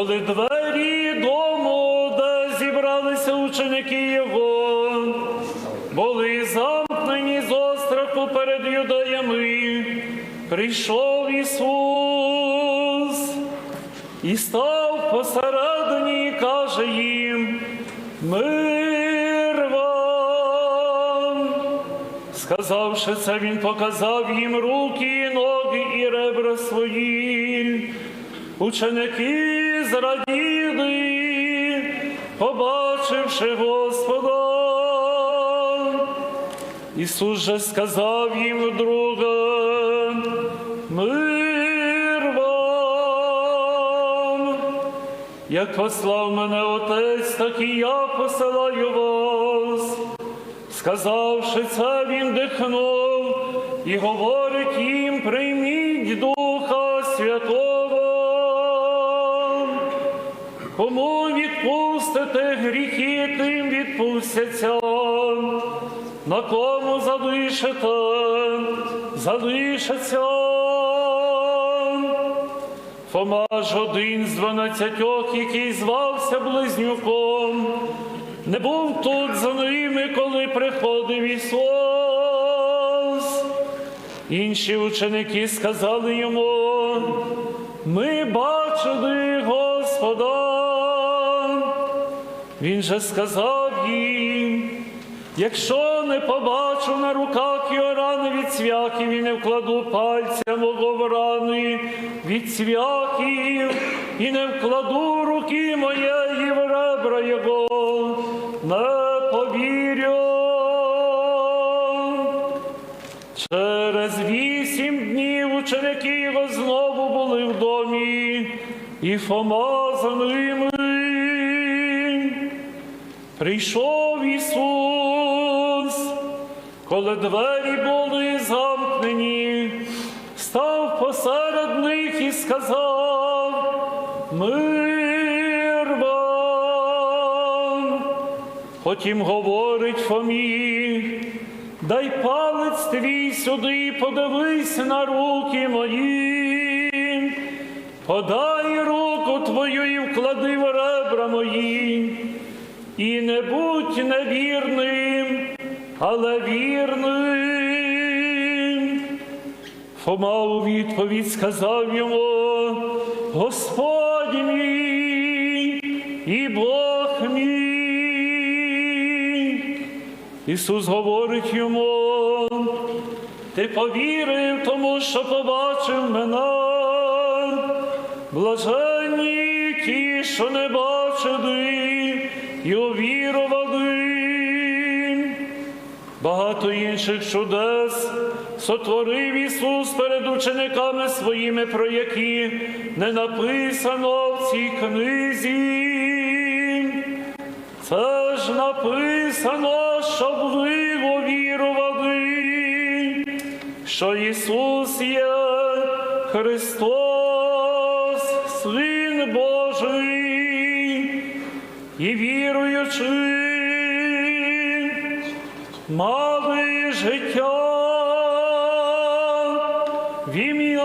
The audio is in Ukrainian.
коли двері дому, де зібралися ученики Його, були замкнені з остраху перед юдеями, прийшов Ісус і став посередині і каже їм, мир вам. Сказавши це, він показав їм руки, ноги і ребра свої. Ученики зраділи, побачивши Господа. Ісус же сказав їм друге, мир вам. Як послав мене Отець, так і я посилаю вас. Сказавши це, він дихнув і говорить їм, прийміть Духа Святого. Кому відпустите гріхи, тим відпустяться. На кому залишите, залишаться. Фома ж один з дванадцятьох, який звався близнюком, не був тут за ними, коли приходив Ісус. Інші ученики сказали йому, ми бачили Господа. Він же сказав їм, якщо не побачу на руках його рани від цвяхів і не вкладу пальця мого в рани від цвяхів, і не вкладу руки моєї в ребра його, не повірю. Через вісім днів ученики його знову були в домі, і Фома за ними. Прийшов Ісус, коли двері були замкнені, став посеред них і сказав, мир вам. Потім говорить Фомі, дай палець твій сюди, подивись на руки мої, подай руку твою і вклади в ребра мої, і не будь невірним, але вірним. Фома у відповідь сказав йому, Господь мій і Бог мій. Ісус говорить йому, ти повірив тому, що побачив мене. Блаженні ті, що не бачили і увірували. Багато інших чудес сотворив Ісус перед учениками своїми, про які не написано в цій книзі. Це ж написано, щоб ви увірували, що Ісус є Христос, Син Божий, і віруючи, мали життя в ім'я.